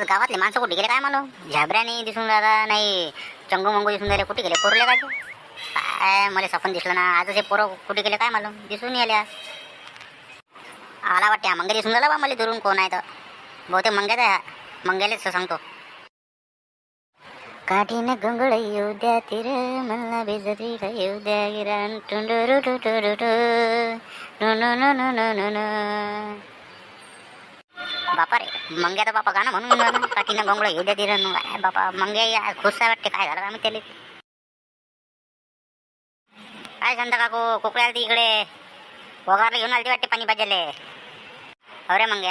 आज गावातले माणसं कुठे गेले काय मला झाबऱ्या दिसून राहिला नाही चंगू मंगू दिसून राहिले कुठे गेले? पोरले काय काय मला सपन दिसलं ना. आज हे पोरं कुठे गेले काय मला दिसून आले आज. आला वाटते मंगे दिसून झाला बा मला दुरून कोण आहे तर. बहुतेक मंग्याचा आहे हा. मंग्यालेच सांगतो. काठीने गंगळ येऊ द्या तिर मला बेजरी येऊ द्या गिरण टुंडुरु टुटुरु to. No no no no no no. बापा रे मंग्याचा बापा गाणं म्हणून काकीनं राहिला. काठीनं येऊ द्या काय बापा मंग्या खुश आहे वाटते. काय झालं आम्ही त्याला? काय सांगता काकू कोकळे आलती इकडे. वगारला घेऊन आलती वाटते पाणी पाहिजे अरे मग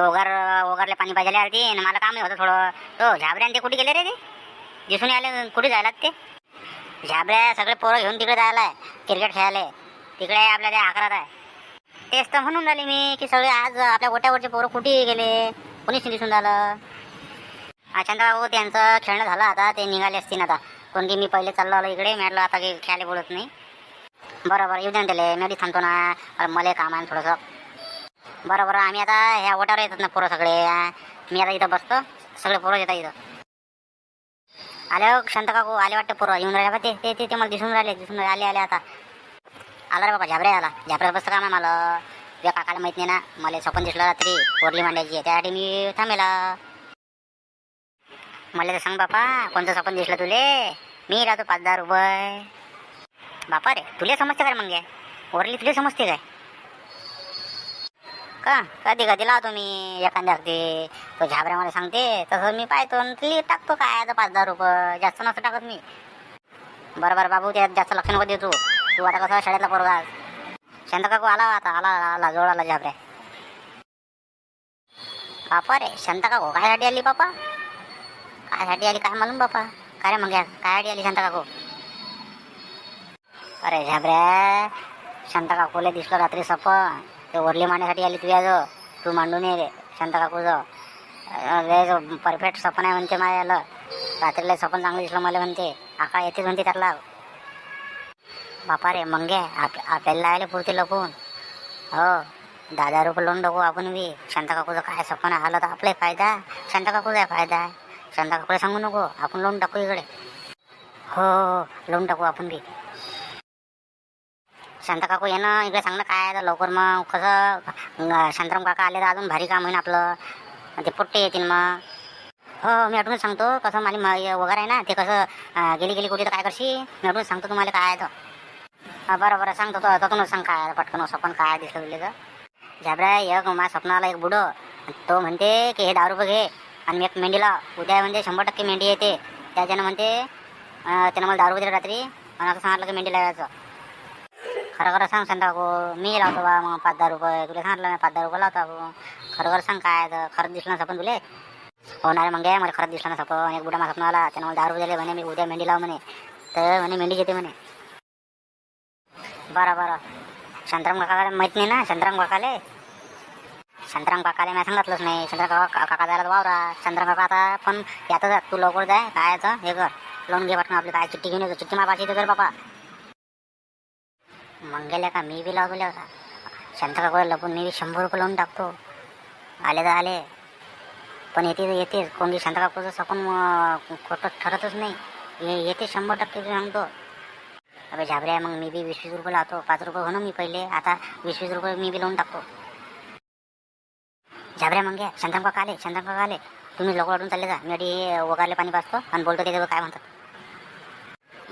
ओगार ओगारले पाणी पाहिजे आलती आणि मला काम होतं थोडं. तो झाबऱ्यान ते कुठे गेले रे ते? दिसून आले कुठे जायला ते? झाबऱ्या सगळे पोरं घेऊन तिकडे जायला क्रिकेट खेळायला. तिकडे आपल्या त्या आकारात आहे. तेच तर म्हणून राहिले मी की सगळे आज आपल्या गोट्यावरचे पोरं कुठे गेले? कोणीच दिसून झालं. अचानक हो त्यांचं खेळणं झालं आता ते निघाले असतील आता. कोणती मी पहिले चाललो आलो इकडे म्हटलं आता काही खेळायला बोलत नाही. बरं बरं येऊ द्या त्याला मी थांबतो ना. मला काम आहे थोडंसं. बरं बरं आम्ही आता ह्या ओट्यावर येतात ना पोरं सगळे. मी आता इथं बसतो. सगळे पोरं येतात इथं. आले हो शांत काकू आले वाटतं पोरं. येऊन राहिले बा ते ते ते- मला दिसून राहिले दिसून राहिले आले आले आता. आला रे बाबा झाबरे आला. झाबरे बसतं काम आहे मला तुझ्या काकाला माहीत नाही ना. मला स्वप्न दिसलं रात्री पोरली मांडायची. त्यासाठी मी थांबेला. मला तर सांग बापा कोणतं स्वप्न दिसलं तुले? मी राहतो पाच दहा रुपये बापा रे तुले समजते काय मग? ओरली तुले समजते काय? का? कधी कधी लावतो मी एखाद्या अगदी. तो झाबऱ्या मला सांगते तसं मी पाहतो आणि टाकतो काय आता पाच दहा रुपये जास्त नसतं टाकत मी. बरं बरं बाबू त्यात जास्त लक्ष नको देतो तू आता कसं शाळेतला पोरगा शांत काकू आला आता आला आला, जवळ आला झाबरे बापा रे शांत काकू कायसाठी आली बापा? कायसाठी आली काय मालूम बापा? काय रे मग कायसाठी आली शांत काकू? अरे झाबरे शांत काकूला दिसलो रात्री सपन ते वरली मांडण्यासाठी आली तुझ्या जो तू मांडून ये रे शांत काकूचं जो परफेक्ट सपन आहे म्हणते माझ्या आलं रात्रीला सपन चांगलं दिसलं मला म्हणते. आका येतेच म्हणते त्यातला. बापा रे मंगे आप आपल्याला लावायला पुरते लपून हो दहा हजार रुपये लोन टाकू आपण बी. शांता काकूचं काय सपन आलं तर आपलाही फायदा. शांता काकूचा फायदा आहे. शांता काकूला सांगू नको आपण लोन टाकू इकडे. हो हो, हो लोन टाकू आपण बी. शांता काकू येणं इकडे सांगणं काय आहे तर लवकर मग? कसं शांतराम शांताराम काका आले तर अजून भारी काम होईन आपलं. ते पोट्टे येतील मग. हो, हो मी आठवून सांगतो कसं माझी म- वगैरे आहे ना ते कसं गेली गेली कुठे तर काय करशी मी आठवून सांगतो तुम्हाला काय आहे तर. बरं बरं सांगतो तो त्यातूनच सांग काय पटकन सपन काय दिसलं तुला तर. झाबरा एक माझ्या स्वप्नाला एक बुडं. तो म्हणते की हे दारू रुपये घे. आणि मी एक मेंढीला उद्या म्हणजे शंभर टक्के मेंढी येते. त्याच्यानं म्हणते त्यानं मला दारू दिलं रात्री. आणि असं सांगितलं की मेंढी लावायचं. खरं खरं सांग सांगता गो मी लावतो बा मग पाच दहा रुपये. तुला सांगितलं मी पाच दहा रुपये लावतो अगो खरं खरं सांग काय तर. खरंच दिसलं ना सपन तुले. हो नाही मग मला खरंच दिसलं ना सपन एक बुडा माझा सपन आला त्यानं मला दारू दिले म्हणे. मी उद्या मेंढी लाव म्हणे. तर म्हणे मेंढी घेते म्हणे. बरं बरं. शांताराम काकाला माहीत नाही ना? शांताराम काकाले? शांताराम काकाले मी सांगितलंच नाही. शांताराम काका काका जायला वावरा. शांताराम काका आता पण यातच तू लवकर जाय. काय याचं? हे कर. लोन घे वाटणं आपली. काय चिठ्ठी घेऊन येतो. चिठ्ठी मापाची इथे कर बापा. मग गेल्या का? मी बी लागल्या का? शांत काकूला लपून? मी बी शंभर रुपये लोन टाकतो. आले तर आले. पण येते तर येतेच. कोणती शांत काकूचं सपन खोटं ठरतच नाही. येते शंभर टक्के ते सांगतो. अबे झाबऱ्या मग मी बी वीस वीस रुपये लावतो. पाच रुपये हो ना मी पहिले. आता वीस वीस रुपये मी बी लावून टाकतो. झाबऱ्या मग घ्या शांताराम काका आले. शांताराम काका आले. तुम्ही लोक वाटून चालले जा. मी आधी वगारले पाणी पाचतो आणि बोलतो त्याच्यावर काय म्हणतात.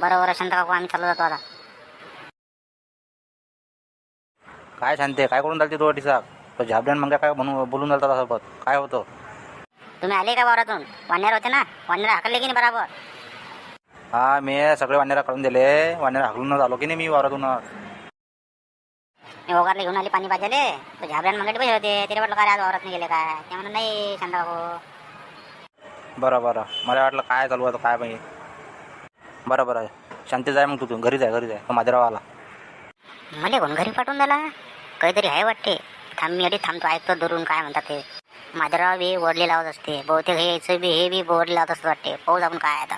बरं बरं. शांत काकू आम्ही चाललो जातो आता. काय शांते? काय करून चालते तो अटीसा तो झाबड्यान मग काय म्हणून बोलून चालतात सोबत काय होतं? तुम्ही आले का वावरातून? वाण्यार होते ना? वाण्यार हाकलले की नाही बराबर? हा मी सगळे वानेरा काढून दिले. वानेरा हाकलूनच आलो की नाही मी वावरातून? मी वगारले घेऊन आली पाणी पाजायले. तर झाबऱ्यान मग पैसे होते. त्याला म्हटलं काय आज वावरात नाही गेले काय. ते म्हणून नाही शांत काकू बरं बरं. मला वाटलं काय चालू आहे काय पाहिजे बरं बरं. शांती जाय मग तू तू. घरी जाय घरी जाय. तो माझ्या आला मला कोण घरी पाठवून दिला? काहीतरी आहे वाटते. थांब मी आधी थांबतो. ऐकतो धरून काय म्हणतात ते. माधवराव बी वडले लावत असते. बहुतेक हे याचं बी हे बी बोर्ड लावत असतं वाटते. पाहूच आपण काय आहे आता.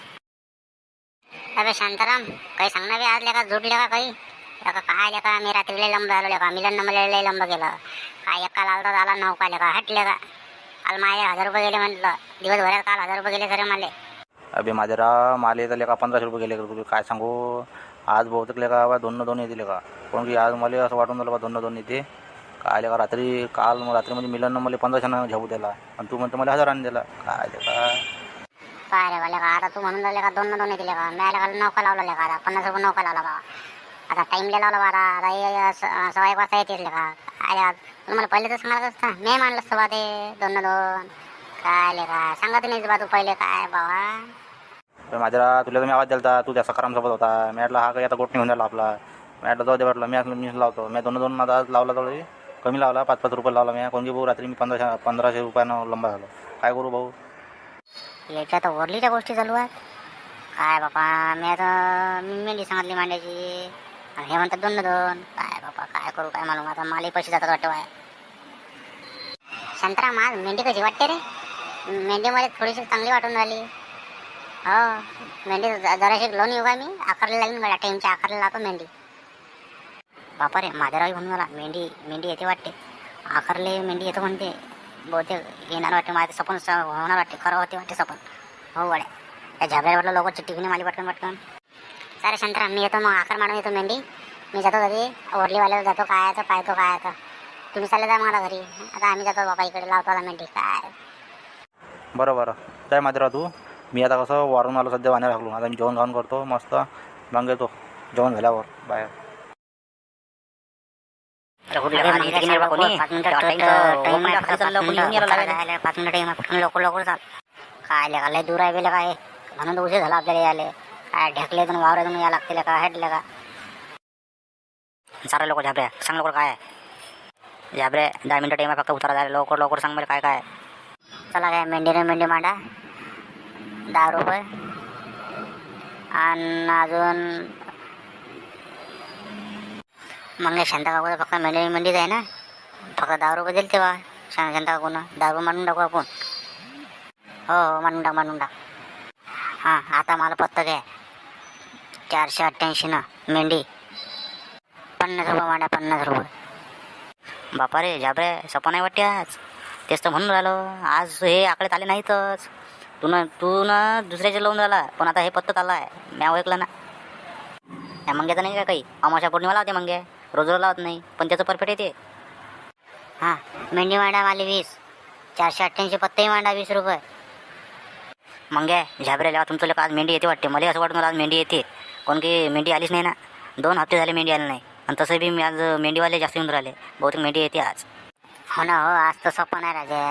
अरे शांताराम काही सांगणार बे आज लेका जोडले का काही? लेका काय लेका मी रात्रीला लंब आलो लेका मिलन मला लय लंब गेलं. काय एका लालता आला नौका लेका हटले का काल माझे हजार रुपये गेले म्हटलं दिवसभरात काल हजार रुपये गेले सर मला. अबे माझ्या माले तर लेका पंधराशे रुपये गेले तुला काय सांगू? आज बहुतेक लेका बा दोन दोन येते लेका. कोण की आज मला असं वाटून झालं बा दोन दोन येते. काय लेका रात्री काल मग रात्री म्हणजे मिलन मला पंधराशे झेपू दिला आणि तू म्हणतो मला हजाराने दिला. काय लेका? काय रे वाले का आता तू म्हणून राहिले का? दोन दोन दिले का? मिळाल्या का नौका लावला का? आता पन्नास रुपये नौका लावला बाबा आता टाईमला लावला बारा आता. सवाय सव्वा एक वाजता येतील का? अरे यार मला पहिले तर सांगायचं असतं. मी मानलं असतं बा ते दोन ना दोन. काय ले का सांगत नाही बा तू पहिले काय बाबा पण माझ्या तुला तुम्ही मी आवाज दिला तू त्या सकारामसोबत होता. मी म्हटलं हा काही आता गोट घेऊन झाला आपला. मी म्हटलं जाऊ दे वाटलं मी असलं मी लावतो. मी दोन दोन आता लावला थोडी कमी लावला पाच पाच रुपये लावला मी. कोणती भाऊ? रात्री मी पंधराशे पंधराशे रुपयानं लंबा झालो. काय करू भाऊ? याच्या तर वरलीच्या गोष्टी चालू आहेत. काय बापा मी आता मी मेंढी सांगितली मांड्याची. आणि हे म्हणतात दोन ना दोन. काय बापा काय करू काय मालूम. आता मालही पैसे जातात वाटतं बाय संत्रा माझ मेंढी कशी वाटते रे? मेंढीमध्ये थोडीशी चांगली वाटून राहिली. हो मेंढी जराशी लोन येऊ का मी आकारला लागेल मला टाईमच्या आकारला लागतो मेंढी बापा रे माझ्या म्हणून मला मेंढी मेंढी येते वाटते. आकारले मेंढी येतो म्हणते. बहुतेक येणार वाटते माझं सपन स- होणार वाटते खरं होते वाटते सपन. हो गड्या त्या झाब्यावरला लोक चिठ्ठी घेऊन आली पटकन पटकन. सारे शांतराम मी येतो मग आकार मारून येतो मेंढी. मी जातो घरी ओरलीवाल्याला जातो काय आहे तर पाहतो काय तर. तुम्ही चालले जा मला घरी. आता आम्ही जातो बाबा इकडे लावतो आता मेंढी काय? बरं बरं. जाय माझ्या तू. मी आता कसं वारून आलो सध्या वाण्या लागलो. आता मी जेवण खाऊन करतो मस्त. मग येतो. जेवण झाल्यावर. बाहेर लवकर लवकर चाल काय लगा लय दूर आहे बेले काय म्हणून तर उशीर झाला आपल्याला यायला काय ढकले तर वावरातून या लागते का हेटले का सारे लोक झाबरे सांग लवकर काय झाबरे दहा मिनिटं टाइम फक्त उतारा झाले लवकर लवकर सांग मला काय काय आहे. चला काय मेंढीने मेंढी मांडा दहा रुपये आणि अजून मग शांता काकू फक्त मेंढी मेंढीच आहे ना? फक्त दारू बदल तेव्हा शांत शांत काकून. दारू मांडून टाकू आपण. हो हो मांडून टाक मांडून टाक. हां आता मला पत्ता घ्या चारशे अठ्ठ्याऐंशी ना मेंढी. पन्नास रुपये मांडा पन्नास रुपये. बापा रे जाबरे सपा नाही वाटते आज. तेच तर म्हणून राहिलो आज हे आकडे आले नाहीतच. तू ना तू ना दुसऱ्याचे लावून राहिला पण आता हे पत्ता आला आहे मी ऐकलं ना. या मंग्याचं नाही का काही? अमाशा पौर्णिमाला होते मंग्या रोज रोज लावत नाही पण त्याचं परफेक्ट येते हां मेंढी मांडा माले वीस चारशे अठ्ठ्याऐंशी पत्ताही मांडा वीस रुपये. मंग्या झाबरेला तुमचं लोक आज मेंढी येते वाटते. मला असं वाटतं आज मेंढी येते. कोण की मेंढी आलीच नाही ना. दोन हप्ते झाले मेंढी आली नाही. आणि तसं बी मी आज मेंढीवाले जास्त येऊन राहिले. बहुतेक मेंढी येते आज. हो ना हो आज तर सपन आहे राजे.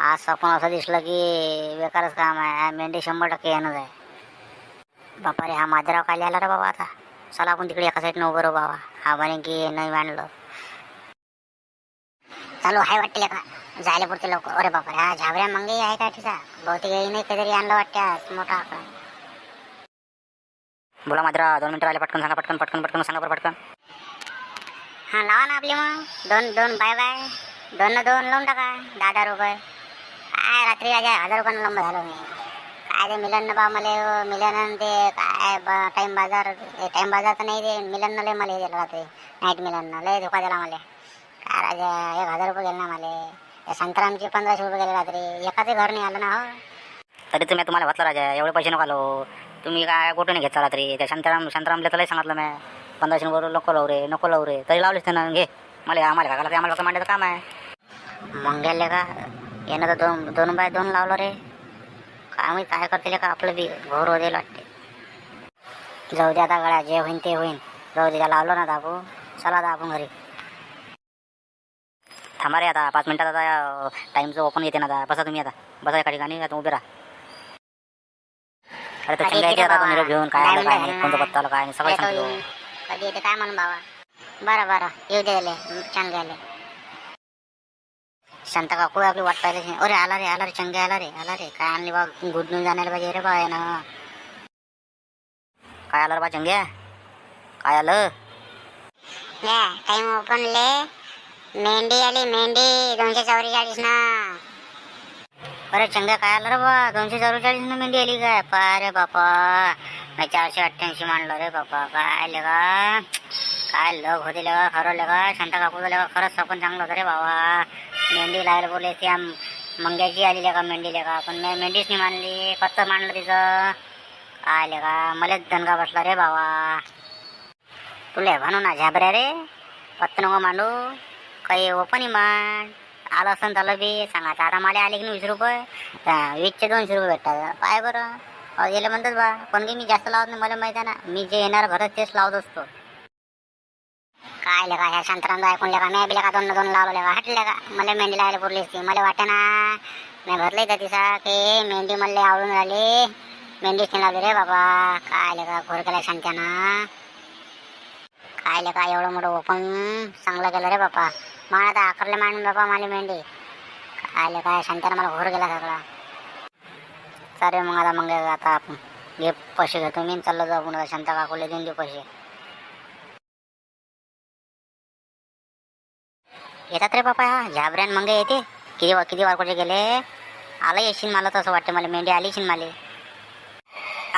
आज सपन असं दिसलं की बेकारच काम आहे. मेंढी शंभर टक्के येणंच आहे. बापा रे हा माझराव काय आला रे बाबा आता? चला आपण तिकडे एका साईडनं उभं राहू बाबा हा म्हणे की नाही मांडलं चालू आहे वाटते का जायला पुरते लोक अरे बापा रे हा झाबऱ्या मंगे आहे का ठिसा बहुतेक येई नाही काहीतरी आणलं वाटते आज. मोठा आकडा. बोला मात्र दोन मिनिटं राहिले. पटकन सांगा पटकन पटकन पटकन सांगा बरं पटकन. हां लावा ना आपली मग. दोन दोन बाय बाय. दोन ना दोन लावून टाका. दहा दहा रुपये. काय रात्री आज हजार रुपयानं लंब झालो मी काय ते मिलन बा मला मिलन ते काय टाईम बाजार टाईम बाजार तर नाही ते मिलन लय मला हे दिलं रात्री नाईट मिलन लय धोका दिला मला. काय राजा एक हजार रुपये गेले ना मला त्या संतरामचे पंधराशे रुपये गेले रात्री एकाच घर नाही आलं ना हो. तरी तुम्ही तुम्हाला वाचलं राजा एवढे पैसे नको आलो. तुम्ही काय कुठं नाही घेतला रात्री त्या शांताराम शांतारामला तर लय सांगितलं मी. पंधराशे रुपये नको लावू रे नको लावू रे. तरी लावलेच ना घे. मला आम्हाला काय आम्हाला मांडायचं काम आहे. मग गेले का यानं तर दोन दोन बाय दोन लावलं रे. काय काय करतील का आपलं बी घोर होईल वाटते. जाऊ दे आता गळ्या जे होईन ते होईन. जाऊ दे लावलं ना दाबू. चला आता आपण घरी. थांबा रे आता पाच मिनिटात आता टाईमचं ओपन येते ना आता. बसा तुम्ही आता. बसा एका ठिकाणी आता उभे राहा. अरे तर आता निरोप घेऊन काय आलं काय नाही कोणतं पत्ता आलं काय नाही सगळं सांगतो कधी येते काय म्हणून बाबा? बरं बरं. येऊ दे छान गेले शांत काकू आपली वाट पाहिजे अरे आला रे आला रे चंगे आला रे आला रे. काय आणली बा गुड न्यूज आणायला पाहिजे रे बा ना. काय आलं रे बा चंग्या काय आलं? टाइम ओपनले मेंढी आली मेंढी दोनशे चौवेचाळीस ना. अरे चंगा काय आलं रे बा? दोनशे चौवेचाळीस ना मेंढी आली काय? पा रे बापा. मी चारशे अठ्ठ्याऐंशी मांडलं रे बापा. काय लगा काय लग होते लगा खरं लगा शांता काकू लगा खरंच सपन चांगलं होतं रे बाबा. मेंढी लावायला बोलले ते मंग्याची आलेल्या का मेंढीले का पण मी मेंढीच नाही मानली. फक्त मांडलं तिचं? आले का मलाच दणका बसला रे बाबा तुले म्हणू ना झाबऱ्या रे? पत्त नको मांडू. काही ओपनही मांड. आलं असं झालं बी. सांगा आता माले आले की नाही वीस रुपये? वीसचे दोनशे रुपये भेटतात. काय बरं. अहो, म्हणतात बा पण की मी जास्त लावत नाही मला माहीत आहे ना. मी जे येणार घरात तेच लावत असतो. काय लेका ह्या शांतराम ऐकून लेका मी बिले का दोन दोन लावलं का हटले का? मला मेंढी लावायला पुरली असती मला वाटतं ना मी भरले तर तिचा की मेंढी मला आवडून राहिली. मेंढीच नाही लावली रे बाबा. काय लेका घोर केला शांत्याना. काय लेका एवढं मोठं ओपन चांगलं केलं रे बापा. मला आता आकरले मांडून बापा मला मेंढी. काय लेका शांत्यानं मला घोर गेला सगळा. चालेल मग आता मग आता आपण. घे पैसे घेतो मी चाललो जाऊ आपण आता शांता काकूला देऊन देऊ पैसे. येतात रे बापा झाबऱ्यान मग येते. किती वा- किती वारकोचे गेले? आलं येशील मला तसं वाटतं मला मेंढी आली येशील मला.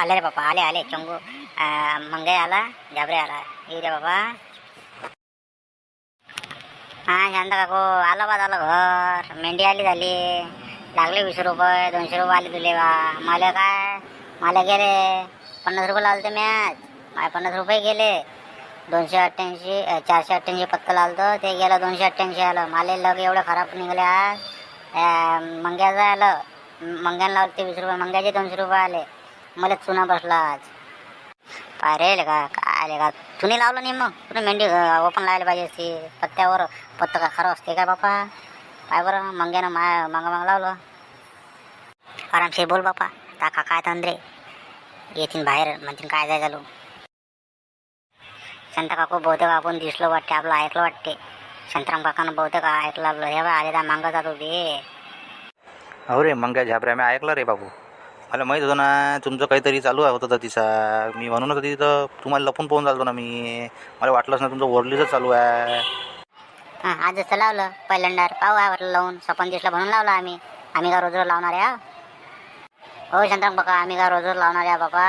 आले रे बापा आले आले चंगू. मंगे आला झाबरे आला. येऊ रे बाबा हा शांत काकू आलं बा झालं घर. मेंढी आली झाली. लागले वीस रुपये दोनशे रुपये आले तुले बा. मला काय? मला गेले. पन्नास रुपये लावले ते मॅच माझे पन्नास रुपये गेले. दोनशे अठ्ठ्याऐंशी चारशे अठ्ठ्याऐंशी पत्ता लावलं ते गेलं दोनशे अठ्ठ्याऐंशी आलं. मला लग एवढं खराब निघले आज मंग्याचं आलं. मंग्यानं लावलं ते वीस रुपये. मंग्याचे दोनशे रुपये आले. मला चुना बसला आज. पाय रे का काय आले का? तुम्ही लावलं नाही मग. तुम्ही मेंढी ओपन लावायला पाहिजे असते. पत्त्यावर पत्ता का खरं असते का बापा? काय बरं मंग्यानं मा मागं मागं लावलं. आरामशीर बोल बापा. काका काय तंद्रे. येतील बाहेर. म्हणतील काय जाय चालू? शांता काकू बहुतेक आपण दिसलो वाटते आपलं ऐकलं वाटते. शांताराम काकानं बहुतेक ऐकलं हे बा आले तर मागं जात होते. हो रे मंग्या झाबऱ्या मी ऐकलं रे बाबू. मला माहीत होतं ना तुमचं काहीतरी चालू आहे होतं तर तिचा. मी म्हणून होतं तिथं तुम्हाला लपून पाहून चालतो ना मी. मला वाटलंच ना तुमचं वरलीच चालू आहे. हां आज जसं लावलं पहिल्यांदा. पाहू आवरलं लावून. सपन दिसला म्हणून लावलं आम्ही. आम्ही का रोज लावणार आहे हो शांताराम काका आम्ही का रोज रोज लावणार आहे बाबा?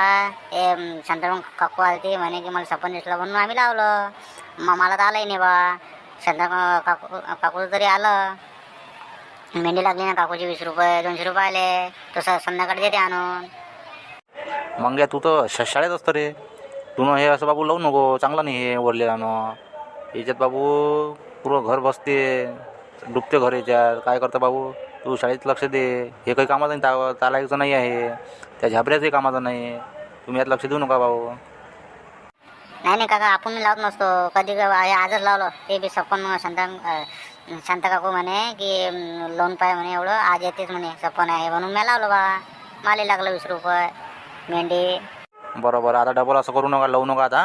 ए अं, शांताराम काकू ते म्हणे की मला सपन दिसलं म्हणून आम्ही लावलं. मग मला तर आलंही नाही बा. शांताराम काकू काकू तरी आलं मेंढी लागली ना काकूचे वीस रुपये दोनशे रुपये आले. तसं संध्याकाळी देते आणून. मंग्या तू तर श शाळेत असतं रे. तू न हे असं बाबू लावू नको. चांगलं नाही हे वरले जाणं याच्यात बाबू पूर्ण घर बसते. डुबते घर याच्यात. काय करतं बाबू? तू शाळेत लक्ष दे. हे काही कामाचं नाही ता चालायचं नाही आहे. त्या झाबऱ्याचंही कामाचं नाही. तुम्ही यात लक्ष देऊ नका भाऊ. नाही नाही काका आपण लावत नसतो. कधी आजच लावलं. ते बी सपन शांता शांता काकू म्हणे की लोन पाय म्हणे एवढं आज येतेच म्हणे सपन आहे म्हणून मी लावलं बा. मला लागलं वीस रुपये मेंढी. बरं बरं आता डबल असं करू नका लावू नका आता.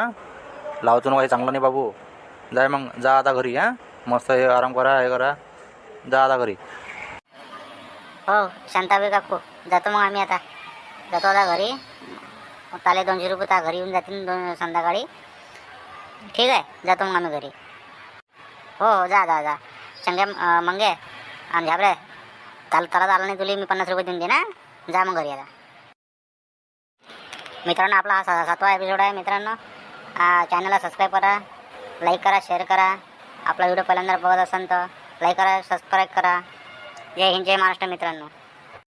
लावतो नका हे चांगलं नाही बाबू. जाय मग जा आता घरी हां. मस्त हे आराम करा हे करा. जा आता घरी. हो शांताबाई काकू. जातो मग आम्ही आता. जातो आता घरी. ताले दोनशे रुपये ता घरी येऊन जातील दोन संध्याकाळी. ठीक आहे जातो मग आम्ही घरी. हो हो जा जा जा. चंगे मंगे. आणि झाबरे चाल त्याला आलं नाही तुला मी पन्नास रुपये देऊन दे ना जा मग घरी आता. मित्रांनो आपला हा सा- सातवा एपिसोड आहे मित्रांनो. चॅनलला सबस्क्राईब करा. लाईक करा शेअर करा. आपला व्हिडिओ पहिल्यांदा बघत असाल तर लाईक करा सबस्क्राईब करा. जय हिंद जय महाराष्ट्र मित्रांनो.